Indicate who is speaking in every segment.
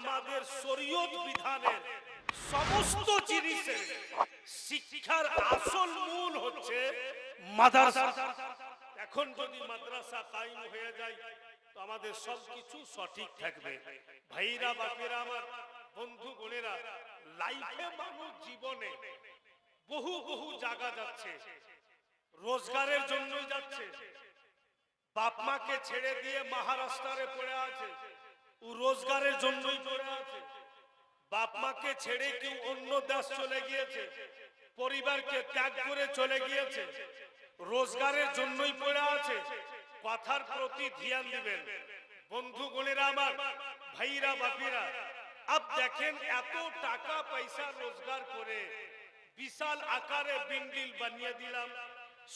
Speaker 1: আমাদের শরীয়ত বিধানের সমস্ত জিনিসের শিক্ষার আসল মূল হচ্ছে মাদ্রাসা। এখন যদি মাদ্রাসা কায়েম হয়ে যায়, তো আমাদের সবকিছু সঠিক থাকবে। ভাইরা বাপেরা আমার বন্ধু বোনেরা লাইফে মানুষ জীবনে বহু বহু জায়গা যাচ্ছে, রোজগারের জন্যই যাচ্ছে। বাপ মাকে ছেড়ে দিয়ে মহারাষ্ট্রে পড়ে আছে। ও রোজগারের জন্যই পড়ে আছে। বাপ মাকে ছেড়ে কেউ অন্য দেশ চলে গিয়েছে। পরিবারকে ত্যাগ করে চলে গিয়েছে। রোজগারের জন্যই পড়ে আছে। কথার প্রতি ধ্যান দিবেন। বন্ধু গণেরা আমার, ভাইরা, বাপিরা, আপ দেখেন এত টাকা পয়সা রোজগার করে বিশাল আকারে বিন্ডিল বানিয়ে দিলাম,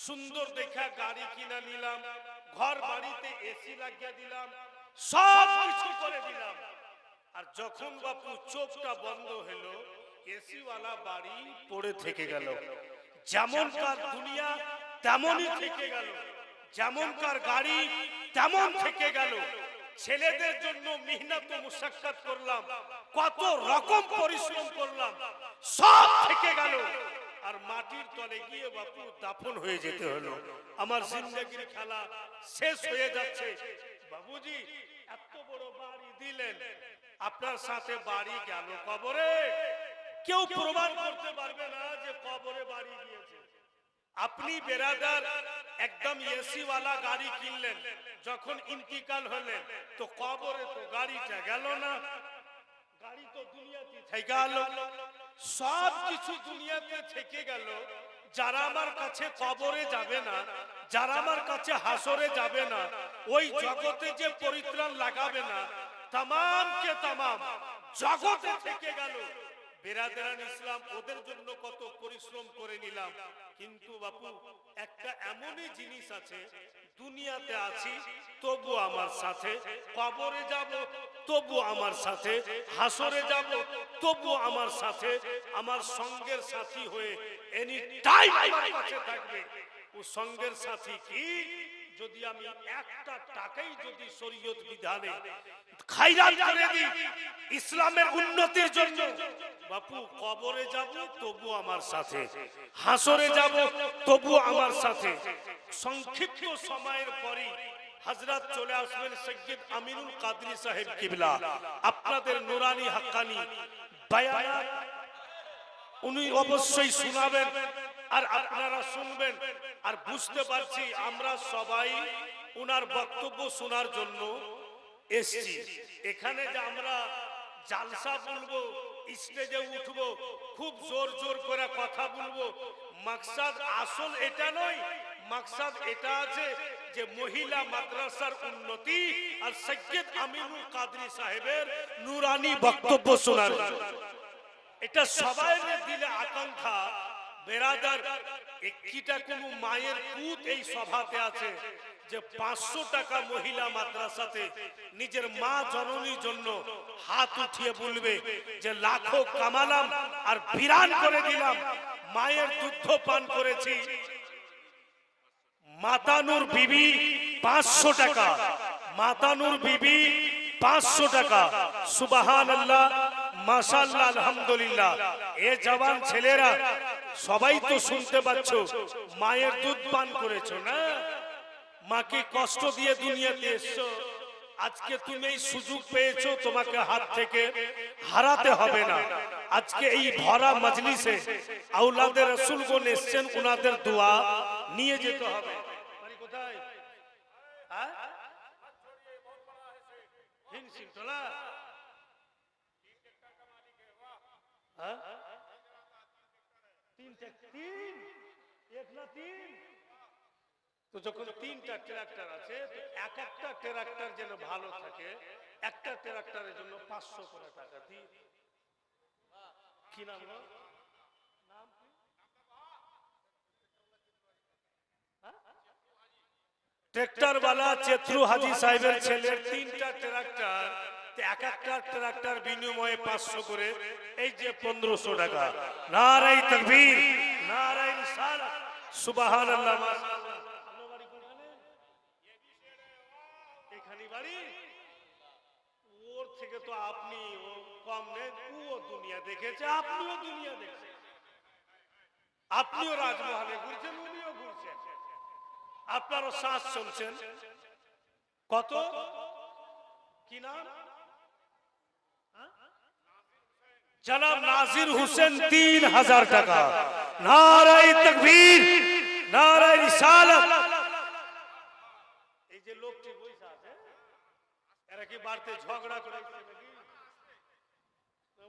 Speaker 1: সুন্দর দেখা গাড়ি কিনা নিলাম ঘর বাড়িতে এসি লাগিয়ে দিলাম সব কিছু করে দিলাম। আর যখন বাপু চোখটা বন্ধ হলো এসি ওয়ালা বাড়ি পড়ে থেকে গেল। যেমনকার দুনিয়া তেমনই থেকে গেল। যেমনকার গাড়ি তেমন থেকে গেল। ছেলেদের জন্য মেহনত মুসাক্কাত করলাম। কত রকম পরিশ্রম করলাম। সব থেকে গেল। আর মাটির তলে গিয়ে বাপু দাফন হয়ে যেতে হলো। আমার জিন্দগির খেলা শেষ হয়ে যাচ্ছে। বাবুজি এত বড় বাড়ি দিলেন। আপনার সাথে বাড়ি গেল কবরে। কেউ প্রমাণ করতে পারবে না যে কবরে বাড়ি গিয়েছে। আপনি বেরাদার একদম এসি ওয়ালা গাড়ি কিনলেন। যখন ইন্তিকাল হলেন তো কবরে তো গাড়িটা গেল না। গাড়ি তো দুনিয়াতে থেকে গেল। সব কিছু দুনিয়াতে থেকে গেল। যারা আমার কাছে কবরে যাবে না, যারা আমার কাছে হাসরে যাবে না, ওই জগতে যে পরিত্রাণ লাগাবে না, তামাম কে তামাম জগতে থেকে গেল। বেরাদারান ইসলাম, ওদের জন্য কত পরিশ্রম করে নিলাম। কিন্তু বাপু, একটা এমনই জিনিস আছে, দুনিয়াতে আছি, তবু আমার সাথে, কবরে যাব, তবু আমার সাথে, হাসরে যাব, তবু আমার সাথে, আমার সঙ্গের সাথী হয়ে এনি টাইম আমার কাছে থাকবে। ও সঙ্গের সাথী কি? যদি আমি একটা টাকাই যদি শরীয়ত বিধানে খাইরাত করে দিই, ইসলামের উন্নতির জন্য, বাপু, কবরে যাব, তবু আমার সাথে। হাসরে যাব, তবু আমার সাথে। সংক্ষিপ্ত সময়ের পরই হজরত চলে আসবেন সৈয়দ আমিনুল কাদরি সাহেব কিবলা। আপনাদের নুরানি হাক্কানি, বায়ানাত উনি অবশ্যই শোনাবেন আর আপনারা শুনবেন আর বুঝতে পারছি আমরা সবাই উনার বক্তব্য শোনার জন্য এসছি এখানে যে আমরা জালসা বলব স্টেজে উঠবো, খুব জোর জোর করে কথা বলব মাকসাদ আসল এটা নয়, মাকসাদ এটা আছে যে মহিলা মাদ্রাসার উন্নতি আর সৈয়দ আমিনুল কাদরি সাহেবের নুরানি বক্তব্য শোনার। এটা সবাই দিলে আকাঙ্ক্ষা। বেরাদার একটিটা কোন মায়ের পুত এই সভাতে আছে যে পাঁচশো টাকা মহিলা মাদ্রাসাতে নিজের মা জননীর জন্য হাত উঠিয়ে বলবে যে লাখো কামালাম আর বিরান করে দিলাম, মায়ের দুধ পান করেছি। মাতানুর বিবি পাঁচশো টাকা, মাতানুর বিবি পাঁচশো টাকা। সুবাহান আল্লাহ মাশাল্লাহ আলহামদুলিল্লাহ এ জওয়ান ছেলেরা সবাই তো শুনতে পাচ্ছ মায়ের দুধ পান করেছ না মাকে কষ্ট দিয়ে দুনিয়াতে এসছো আজকে তুমি এই সুযোগ পেয়েছ তোমাকে হাত থেকে হারাতে হবে না আজকে এই ভরা মজলিসে আউলাদের রসুলগণ এসছেন ওনাদের দোয়া নিয়ে যেতে হবে কোথায় হ্যাঁ? হিংসিমতলা? হ্যাঁ? তিন তিন? এক না তিন? তো যখন তিনটা ট্রাক্টর আছে এক একটা ট্রাক্টর যেন ভালো থাকে একটা ট্রাক্টরের জন্য পাঁচশো করে টাকা দিই কি নাম নাম ট্রাক্টর বালা চেত্রু হাজি সাহেবের ছেলের তিনটা ট্রাক্টর আপনিও দুনিয়া দেখছেন। ঘুরছেন উনিও ঘুরছেন। আপনারও শ্বাস চলছেন। কত? কি নাম? জনাব নাজির হোসেন তিন হাজার টাকা। নারায় তকবীর নারায় রিসালাত। এই যে লোকটি বসে আছে এরা কি বাড়তে ঝগড়া করে?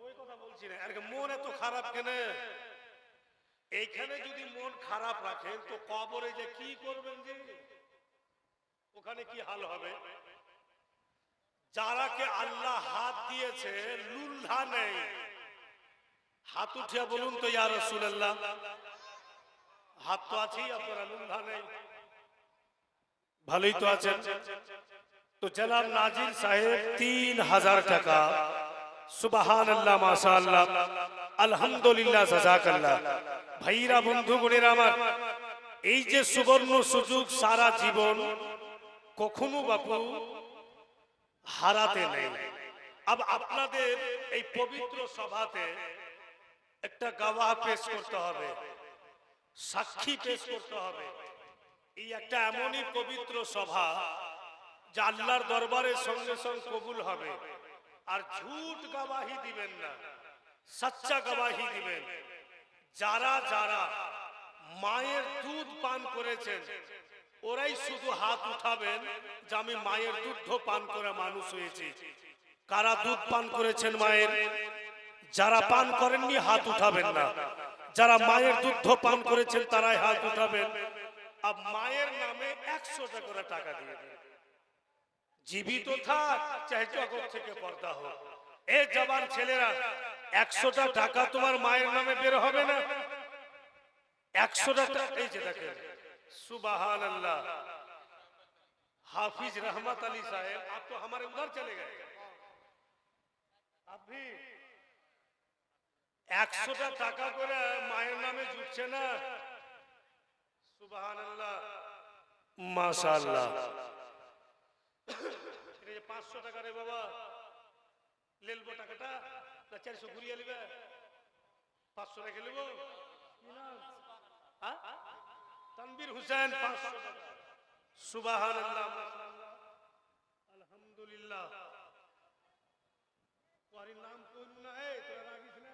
Speaker 1: ওই কথা বলছি না। এর মন এত খারাপ কেন? এইখানে যদি মন খারাপ রাখেন তো কবরে যে কি করবেন যে? ওখানে কি হাল হবে? যারাকে আল্লাহ হাত দিয়েছে লুল্লা নেই। হাত উঠিয়া বলুন তো, ইয়া রাসূলুল্লাহ। হাত তো নেই। ভালোই তো আছেন। তো জনাব নাজির সাহেব, তিন হাজার টাকা। সুবাহান আল্লাহ মাশা আল্লাহ আলহামদুলিল্লাহ, জাজাকাল্লাহ। ভাইরা, বন্ধু, বোনেরা আমার, এই যে সুবর্ণ সুযোগ সারা জীবন কখনো বাপু হারাতে নেই। আব আপনাদের এই পবিত্র সভাতে একটা গাওয়া পেশ করতে হবে, সাক্ষী পেশ করতে হবে। এই একটা এমনই পবিত্র সভা যা আল্লাহর দরবারের সঙ্গে সঙ্গে কবুল হবে। আর ঝুট গাবাহি দিবেন না, সচ্চা গাবাহি দিবেন। যারা যারা মায়ের দুধ পান করেছেন, ওরাই শুধু হাত উঠাবেন যে আমি মায়ের দুধ পান করে মানুষ হয়েছি। কারা দুধ পান করেছেন মায়ের? যারা পান করেননি, হাত উঠাবেন না। যারা মায়ের দুধ পান করেছেন, তারাই হাত উঠাবেন। আর মায়ের নামে একশো করে টাকা দিয়ে দেবেন জীবিত থাক চাহে জগৎ থেকে পর্দা হোক। এ জবান ছেলেরা, একশোটা টাকা তোমার মায়ের নামে বের হবে না? একশোটা টাকা এই যে দেখেন সুবাহান আল্লাহ हाफिज रहमत अली साहेब आप तो हमारे उधर चले गए आप একশোটা টাকা করে মায়ের নামে জুটছে না? সুবাহান আল্লাহ মাশাআল্লাহ পাঁচশো টাকা রে বাবা। লেলবো টাকাটা, না চারশো ঘুরিয়ে নিবে? পাঁচশো রেখে নেব? হ্যাঁ? তনবীর হুসেন সুবাহান আলহামদুলিল্লাহ তোমার নাম কোন না হে তোরা রাখিস না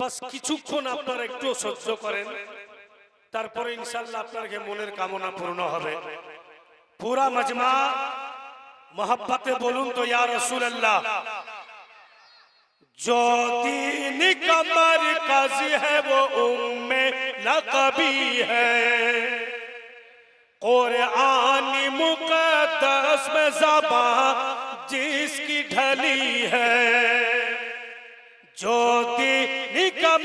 Speaker 1: বাস কিছুক্ষণ আপনারা একটু সহ্য করেন তারপরে ইনশাল্লাহ আপনার মনের কামনা পূর্ণ হবে পুরা মজমা মোহাব্বতে বলুন তো ইয়া রাসূলুল্লাহ जो दीन का मरकज है वो उम्मे नकबी है कुरान मुकद्दस में जबा जिसकी ढली है যদি নিকাম